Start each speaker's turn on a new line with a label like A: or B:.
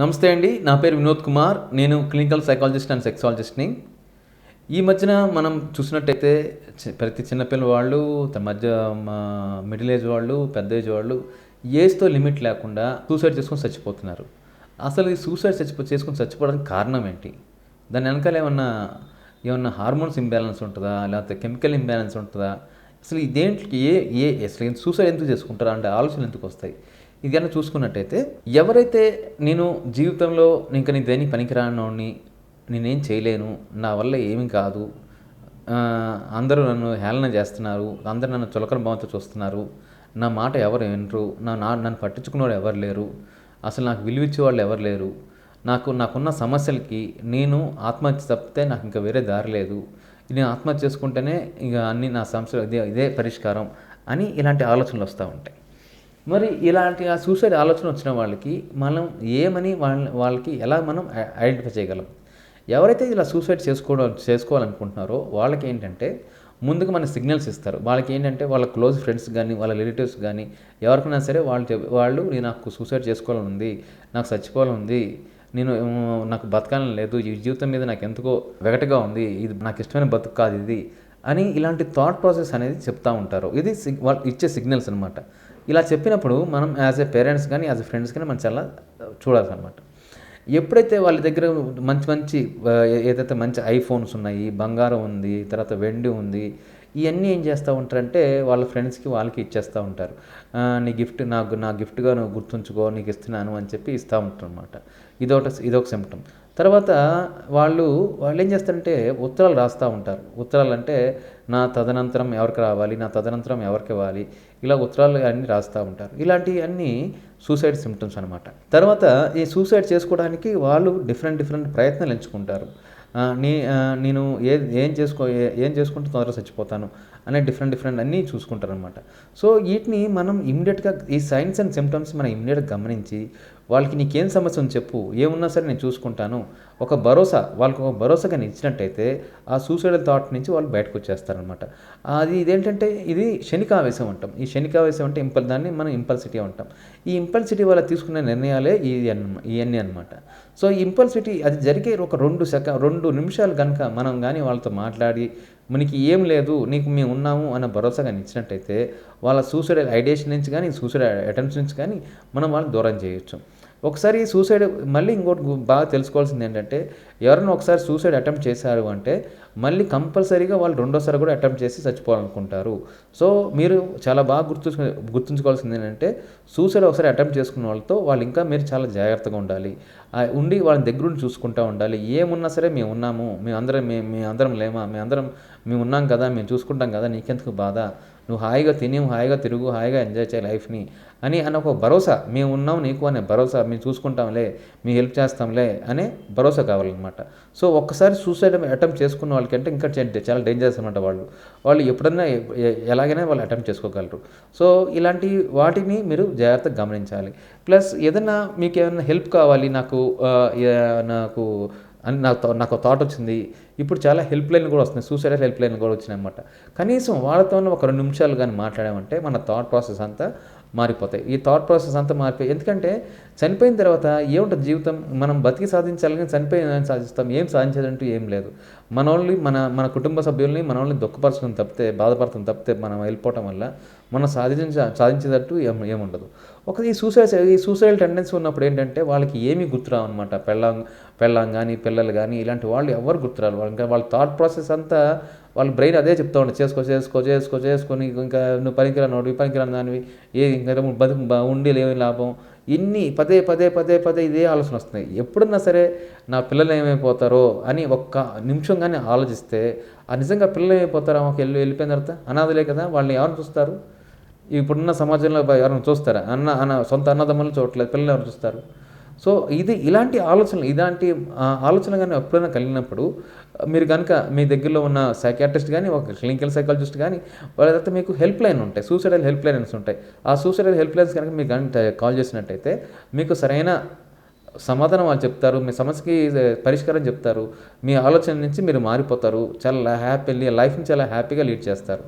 A: నమస్తే అండి నా పేరు వినోద్ కుమార్. నేను క్లినికల్ సైకాలజిస్ట్ అండ్ సెక్సాలజిస్ట్ని ఈ మధ్యన మనం చూసినట్టయితే ప్రతి చిన్నపిల్ల వాళ్ళు తన మధ్య మిడిల్ ఏజ్ వాళ్ళు పెద్ద ఏజ్ వాళ్ళు ఏజ్తో లిమిట్ లేకుండా సూసైడ్ చేసుకొని చచ్చిపోతున్నారు. అసలు ఈ సూసైడ్ చచ్చిపో చేసుకొని చచ్చిపోవడానికి కారణం ఏంటి? దాని వెనకాల ఏమన్నా ఏమన్నా హార్మోన్స్ ఇంబ్యాలెన్స్ ఉంటుందా? లేకపోతే కెమికల్ ఇంబ్యాలెన్స్ ఉంటుందా? అసలు ఇదేంటికి ఏ ఏ అసలు సూసైడ్ ఎందుకు చేసుకుంటారా? అంటే ఆలోచనలు ఎందుకు వస్తాయి? ఇది కనుక చూసుకున్నట్టయితే ఎవరైతే నేను జీవితంలో ఇంకా నీ దేని పనికిరానోడిని నేనేం చేయలేను నా వల్ల ఏమీ కాదు అందరూ నన్ను హేళన చేస్తున్నారు అందరూ నన్ను చులకన భావంతో చూస్తున్నారు నా మాట ఎవరు వినరు నా నా నన్ను పట్టించుకునేవాడు ఎవరు లేరు అసలు నాకు విలువిచ్చే వాళ్ళు ఎవరు లేరు నాకు నాకున్న సమస్యలకి నేను ఆత్మహత్య తప్పితే నాకు ఇంకా వేరే దారి లేదు నేను ఆత్మహత్య చేసుకుంటేనే ఇక అన్ని నా సమస్యలు ఇదే ఇదే పరిష్కారం అని ఇలాంటి ఆలోచనలు వస్తూ ఉంటాయి. మరి ఇలాంటి ఆ సూసైడ్ ఆలోచన వచ్చిన వాళ్ళకి మనం ఏమని వాళ్ళ వాళ్ళకి ఎలా మనం ఐడెంటిఫై చేయగలం? ఎవరైతే ఇలా సూసైడ్ చేసుకోవడం చేసుకోవాలనుకుంటున్నారో వాళ్ళకి ఏంటంటే ముందుగా మన సిగ్నల్స్ ఇస్తారు. వాళ్ళకి ఏంటంటే వాళ్ళ క్లోజ్ ఫ్రెండ్స్ కానీ వాళ్ళ రిలేటివ్స్ కానీ ఎవరికైనా సరే వాళ్ళు వాళ్ళు నేను నాకు సూసైడ్ చేసుకోవాలని ఉంది నాకు చచ్చిపోవాలని ఉంది నేను నాకు బతకాలని లేదు ఈ జీవితం మీద నాకు ఎందుకో వెగటగా ఉంది ఇది నాకు ఇష్టమైన బతుకు కాదు ఇది అని ఇలాంటి థాట్ ప్రాసెస్ అనేది చెప్తా ఉంటారు. ఇది సిగ్ వాళ్ళు ఇచ్చే సిగ్నల్స్ అనమాట ఇలా చెప్పినప్పుడు మనం యాజ్ ఎ పేరెంట్స్ కానీ యాజ్ ఎ ఫ్రెండ్స్ కానీ మనం చాలా చూడాలన్నమాట ఎప్పుడైతే వాళ్ళ దగ్గర మంచి మంచి ఏదైతే మంచి ఐఫోన్స్ ఉన్నాయి బంగారం ఉంది తర్వాత వెండి ఉంది ఇవన్నీ ఏం చేస్తూ ఉంటారంటే వాళ్ళ ఫ్రెండ్స్కి వాళ్ళకి ఇచ్చేస్తూ ఉంటారు. నీ గిఫ్ట్ నాకు నా గిఫ్ట్గా నువ్వు గుర్తుంచుకో నీకు ఇస్తున్నాను అని చెప్పి ఇస్తూ ఉంటారు అనమాట ఇదొక ఇదొక సిమ్టమ్ తర్వాత వాళ్ళు వాళ్ళు ఏం చేస్తారంటే ఉత్తరాలు రాస్తూ ఉంటారు. ఉత్తరాలు అంటే నా తదనంతరం ఎవరికి రావాలి నా తదనంతరం ఎవరికి ఇవ్వాలి ఇలా ఉత్తరాలు అన్నీ రాస్తూ ఉంటారు. ఇలాంటివి అన్నీ సూసైడ్ సిమ్టమ్స్ అనమాట తర్వాత ఈ సూసైడ్ చేసుకోవడానికి వాళ్ళు డిఫరెంట్ డిఫరెంట్ ప్రయత్నాలు ఎంచుకుంటారు. నీ నేను ఏ ఏం చేసుకో ఏం చేసుకుంటే తొందరగా చచ్చిపోతాను అనే డిఫరెంట్ డిఫరెంట్ అన్నీ చూసుకుంటారు అనమాట సో వీటిని మనం ఇమీడియట్గా ఈ సైన్స్ అండ్ సిమ్టమ్స్ మనం ఇమీడియట్గా గమనించి వాళ్ళకి నీకేం సమస్య ఉంది చెప్పు ఏమున్నా సరే నేను చూసుకుంటాను. ఒక భరోసా వాళ్ళకి ఒక భరోసా కానీ ఇచ్చినట్టయితే ఆ సూసైడల్ థాట్ నుంచి వాళ్ళు బయటకు వచ్చేస్తారనమాట అది ఇదేంటంటే ఇది శనికావేశం అంటాం. ఈ శనికావేశం అంటే ఇంపల్ దాన్ని మనం ఇంపల్సిటీ అంటాం. ఈ ఇంపల్సిటీ వల్ల తీసుకునే నిర్ణయాలే ఈ ఇవన్నీ అనమాట సో ఇంపల్సిటీ అది జరిగే ఒక రెండు సెక రెండు నిమిషాలు కనుక మనం కానీ వాళ్ళతో మాట్లాడి మనకి ఏం లేదు నీకు మేము ఉన్నాము అన్న భరోసా కానీ ఇచ్చినట్టయితే వాళ్ళ సూసైడ్ ఐడియేషన్ నుంచి కానీ సూసైడ్ అటెంప్ట్స్ నుంచి కానీ మనం వాళ్ళని దూరం చేయొచ్చు. ఒకసారి సూసైడ్ మళ్ళీ ఇంకోటి బాగా తెలుసుకోవాల్సింది ఏంటంటే ఎవరైనా ఒకసారి సూసైడ్ అటెంప్ట్ చేశారు అంటే మళ్ళీ కంపల్సరీగా వాళ్ళు రెండోసారి కూడా అటెంప్ట్ చేసి చచ్చిపోవాలనుకుంటారు. సో మీరు చాలా బాగా గుర్తు గుర్తుంచుకోవాల్సింది ఏంటంటే సూసైడ్ ఒకసారి అటెంప్ట్ చేసుకున్న వాళ్ళతో వాళ్ళు ఇంకా మీరు చాలా జాగ్రత్తగా ఉండాలి. ఉండి వాళ్ళ దగ్గరుండి చూసుకుంటూ ఉండాలి. ఏమున్నా సరే మేము ఉన్నాము మేము అందరం మేము మేము అందరం లేమా మేము అందరం మేము ఉన్నాం కదా మేము చూసుకుంటాం కదా నీకెందుకు బాధ? నువ్వు హాయిగా తిని హాయిగా తిరుగు హాయిగా ఎంజాయ్ చేయ లైఫ్ని అని అన్న ఒక భరోసా మేము ఉన్నాం నీకు అనే భరోసా మేము చూసుకుంటాంలే మేము హెల్ప్ చేస్తాంలే అనే భరోసా కావాలన్నమాట. సో ఒక్కసారి సూసైడ్ అటెంప్ట్ చేసుకున్న వాళ్ళకంటే ఇంకా చాలా డేంజరస్ అనమాట వాళ్ళు. వాళ్ళు ఎప్పుడన్నా ఎలాగైనా వాళ్ళు అటెంప్ట్ చేసుకోగలరు. సో ఇలాంటి వాటిని మీరు జాగ్రత్తగా గమనించాలి. ప్లస్ ఏదైనా మీకు ఏమైనా హెల్ప్ కావాలి నాకు నాకు అని నాకు నాకు థాట్ వచ్చింది ఇప్పుడు చాలా హెల్ప్ లైన్ కూడా వస్తున్నాయి. సూసైడ్ హెల్ప్ లైన్ కూడా వచ్చినాయి అనమాట కనీసం వాళ్ళతో ఒక రెండు నిమిషాలు కానీ మాట్లాడామంటే మన థాట్ ప్రాసెస్ అంతా మారిపోతాయి. ఈ థాట్ ప్రాసెస్ అంతా మారిపోయి ఎందుకంటే చనిపోయిన తర్వాత ఏముంటుంది జీవితం? మనం బతికి సాధించాలని చనిపోయిన సాధిస్తాం? ఏం సాధించేదంటూ ఏం లేదు. మన మన మన కుటుంబ సభ్యుల్ని మన దుఃఖపరచడం తప్పితే బాధపడతాం తప్పితే మనం వెళ్ళిపోవటం వల్ల మనం సాధించ సాధించేటట్టు ఏం ఏముండదు ఒక ఈ సూసైడ్ ఈ సూసైడ్ టెండెన్సీ ఉన్నప్పుడు ఏంటంటే వాళ్ళకి ఏమీ గుర్తురావు అనమాట పెళ్ళాం పెళ్ళాం కానీ పిల్లలు కానీ ఇలాంటి వాళ్ళు ఎవరు గుర్తురారు. వాళ్ళు ఇంకా వాళ్ళ థాట్ ప్రాసెస్ అంతా వాళ్ళ బ్రెయిన్ అదే చెప్తా ఉంటుంది చేసుకో చేసుకో చేసుకో చేసుకొని ఇంకా నువ్వు పనికిరానోడు పనికిరాని దానివి ఏ ఇంకా బతి ఉండి లేని లాభం. ఇన్ని పదే పదే పదే పదే ఇదే ఆలోచన వస్తున్నాయి. ఎప్పుడన్నా సరే నా పిల్లలు ఏమైపోతారో అని ఒక్క నిమిషం కానీ ఆలోచిస్తే ఆ నిజంగా పిల్లలు ఏమైపోతారో? ఒక వెళ్ళి వెళ్ళిపోయిన తర్వాత అనాథలే కదా వాళ్ళని ఎవరిని చూస్తారు? ఇప్పుడున్న సమాజంలో ఎవరిని చూస్తారా? అన్న అన్న సొంత అన్నదమ్ములు చూడట్లేదు పిల్లలు ఎవరు చూస్తారు? సో ఇది ఇలాంటి ఆలోచనలు ఇలాంటి ఆలోచన కానీ ఎప్పుడైనా కలిగినప్పుడు మీరు కనుక మీ దగ్గరలో ఉన్న సైకాట్రిస్ట్ కానీ ఒక క్లినికల్ సైకాలజిస్ట్ కానీ వాళ్ళ తర్వాత మీకు హెల్ప్ లైన్ ఉంటాయి సూసైడల్ హెల్ప్ లైన్స్ ఉంటాయి. ఆ సూసైడల్ హెల్ప్ లైన్స్ కనుక మీరు కనుక కాల్ చేసినట్టయితే మీకు సరైన సమాధానం వాళ్ళు చెప్తారు మీ సమస్యకి పరిష్కారం చెప్తారు మీ ఆలోచన నుంచి మీరు మారిపోతారు చాలా హ్యాపీ లైఫ్ని చాలా హ్యాపీగా లీడ్ చేస్తారు.